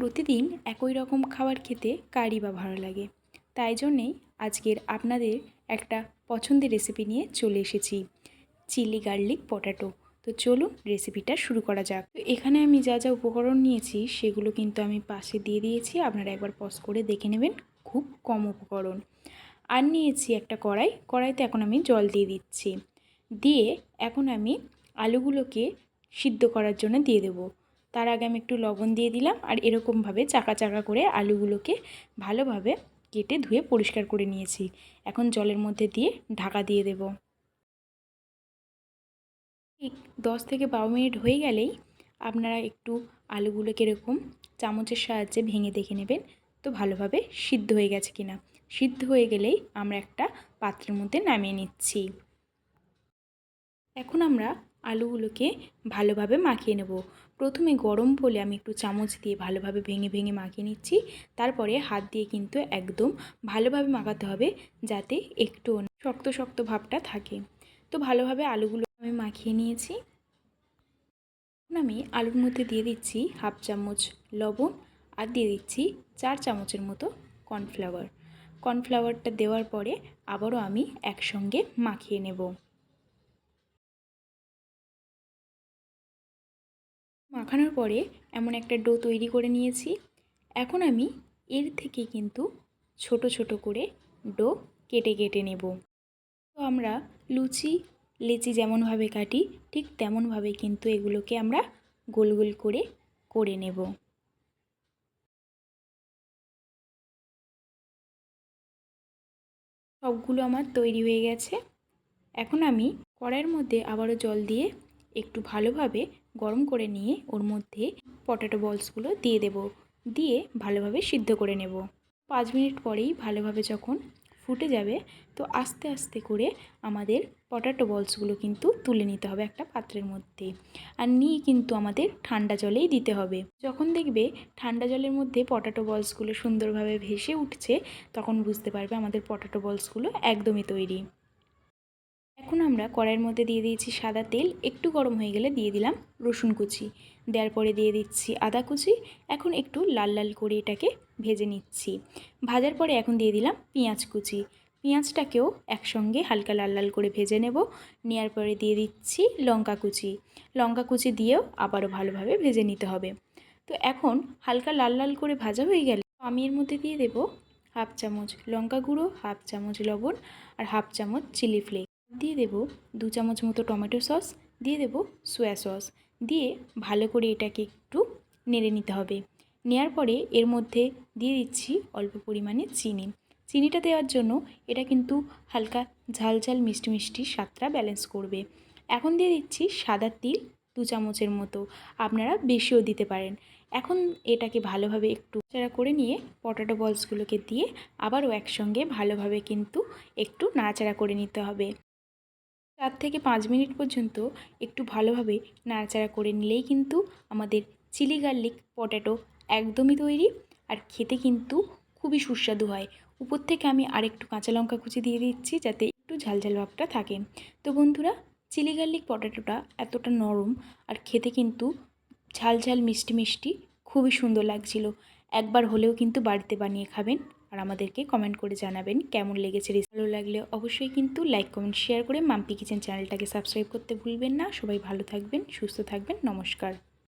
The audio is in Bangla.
প্রতিদিন একই রকম খাবার খেতে কারই বা ভালো লাগে। তাই জন্যেই আজকের আপনাদের একটা পছন্দের রেসিপি নিয়ে চলে এসেছি চিলি গার্লিক পটাটো তো চলুন রেসিপিটা শুরু করা যাক। তো এখানে আমি যা যা উপকরণ নিয়েছি, সেগুলো কিন্তু আমি পাশে দিয়ে দিয়েছি। আপনারা একবার পজ করে দেখে নেবেন, খুব কম উপকরণ। আর নিয়েছি একটা কড়াই, কড়াইতে এখন আমি জল দিয়ে দিচ্ছি। দিয়ে এখন আমি আলুগুলোকে সিদ্ধ করার জন্য দিয়ে দেবো। তার আগে আমি একটু লবণ দিয়ে দিলাম আর এরকমভাবে চাকা চাকা করে আলুগুলোকে ভালোভাবে কেটে ধুয়ে পরিষ্কার করে নিয়েছি। এখন জলের মধ্যে দিয়ে ঢাকা দিয়ে দেব। ঠিক দশ থেকে বারো মিনিট হয়ে গেলেই আপনারা একটু আলুগুলোকে এরকম চামচের সাহায্যে ভেঙে দেখে নেবেন তো ভালোভাবে সিদ্ধ হয়ে গেছে কিনা। সিদ্ধ হয়ে গেলেই আমরা একটা পাত্রের মধ্যে নামিয়ে নিচ্ছি। এখন আমরা আলুগুলোকে ভালোভাবে মাখিয়ে নেব। প্রথমে গরম বলে আমি একটু চামচ দিয়ে ভালোভাবে ভেঙে ভেঙে মাখিয়ে নিচ্ছি। তারপরে হাত দিয়ে কিন্তু একদম ভালোভাবে মাখাতে হবে যাতে একটু শক্ত শক্ত ভাবটা থাকে। তো ভালোভাবে আলুগুলো আমি মাখিয়ে নিয়েছি। আমি আলুর মধ্যে দিয়ে দিচ্ছি হাফ চামচ লবণ আর দিয়ে দিচ্ছি চার চামচের মতো কর্নফ্লাওয়ার। কর্নফ্লাওয়ারটা দেওয়ার পরে আবারও আমি একসঙ্গে মাখিয়ে নেব। মাখানোর পরে এমন একটা ডো তৈরি করে নিয়েছি। এখন আমি এর থেকে কিন্তু ছোট ছোট করে ডো কেটে কেটে নেব। তো আমরা লুচি, লেচি যেমনভাবে কাটি, ঠিক তেমনভাবে কিন্তু এগুলোকে আমরা গোল গোল করে করে নেব। সবগুলো আমার তৈরি হয়ে গেছে। এখন আমি কড়াইয়ের মধ্যে আবারও জল দিয়ে একটু ভালোভাবে গরম করে নিয়ে ওর মধ্যে পটাটো বলসগুলো দিয়ে দেব। দিয়ে ভালোভাবে সিদ্ধ করে নেব। পাঁচ মিনিট পরেই ভালোভাবে যখন ফুটে যাবে, তো আস্তে আস্তে করে আমাদের পটাটো বলসগুলো কিন্তু তুলে নিতে হবে একটা পাত্রের মধ্যে। আর নিয়ে কিন্তু আমাদের ঠান্ডা জলেই দিতে হবে। যখন দেখবে ঠান্ডা জলের মধ্যে পটাটো বলসগুলো সুন্দরভাবে ভেসে উঠছে, তখন বুঝতে পারবে আমাদের পটাটো বলসগুলো একদমই তৈরি। এখন আমরা কড়াইয়ের মধ্যে দিয়ে দিয়েছি সাদা তেল, একটু গরম হয়ে গেলে দিয়ে দিলাম রসুন কুচি। দেওয়ার পরে দিয়ে দিচ্ছি আদা কুচি। এখন একটু লাল লাল করে এটাকে ভেজে নিচ্ছি। ভাজার পরে এখন দিয়ে দিলাম পেঁয়াজ কুচি। পেঁয়াজটাকেও একসঙ্গে হালকা লাল লাল করে ভেজে নেব। নেওয়ার পরে দিয়ে দিচ্ছি লঙ্কা কুচি। লঙ্কা কুচি দিয়েও আবারও ভালোভাবে ভেজে নিতে হবে। তো এখন হালকা লাল লাল করে ভাজা হয়ে গেলে আমি এর মধ্যে দিয়ে দেব হাফ চামচ লঙ্কা গুঁড়ো, হাফ চামচ লবণ আর হাফ চামচ চিলি ফ্লেক্স। দিয়ে দেব দু চামচ মতো টমেটো সস, দিয়ে দেব সোয়া সস। দিয়ে ভালো করে এটাকে একটু নেড়ে নিতে হবে। নেওয়ার পরে এর মধ্যে দিয়ে দিচ্ছি অল্প পরিমাণে চিনি। চিনিটা দেওয়ার জন্য এটা কিন্তু হালকা ঝাল ঝাল মিষ্টি মিষ্টি স্বাদটা ব্যালেন্স করবে। এখন দিয়ে দিচ্ছি সাদা তিল দু চামচের মতো। আপনারা বেশিও দিতে পারেন। এখন এটাকে ভালোভাবে একটু চারা করে নিয়ে পটাটো বলসগুলোকে দিয়ে আবারও একসঙ্গে ভালোভাবে কিন্তু একটু নাড়াচাড়া করে নিতে হবে। চার থেকে পাঁচ মিনিট পর্যন্ত একটু ভালোভাবে নাড়াচাড়া করে নিলেই কিন্তু আমাদের চিলি গার্লিক পটাটো একদমই তৈরি আর খেতে কিন্তু খুবই সুস্বাদু হয়। উপর থেকে আমি আরেকটু কাঁচা লঙ্কা কুচি দিয়ে দিচ্ছি যাতে একটু ঝালঝাল ভাবটা থাকে। তো বন্ধুরা, চিলি গার্লিক পটাটোটা এতটা নরম আর খেতে কিন্তু ঝাল ঝাল মিষ্টি মিষ্টি খুবই সুন্দর লাগছিল। একবার হলেও কিন্তু বাড়িতে বানিয়ে খাবেন। আর আমাদেরকে কমেন্ট করে জানাবেন কেমন লেগেছে ভালো লাগলে অবশ্যই কিন্তু লাইক কমেন্ট শেয়ার করে মাম্পি কিচেন চ্যানেলটাকে সাবস্ক্রাইব করতে ভুলবেন না। সবাই ভালো থাকবেন, সুস্থ থাকবেন। নমস্কার।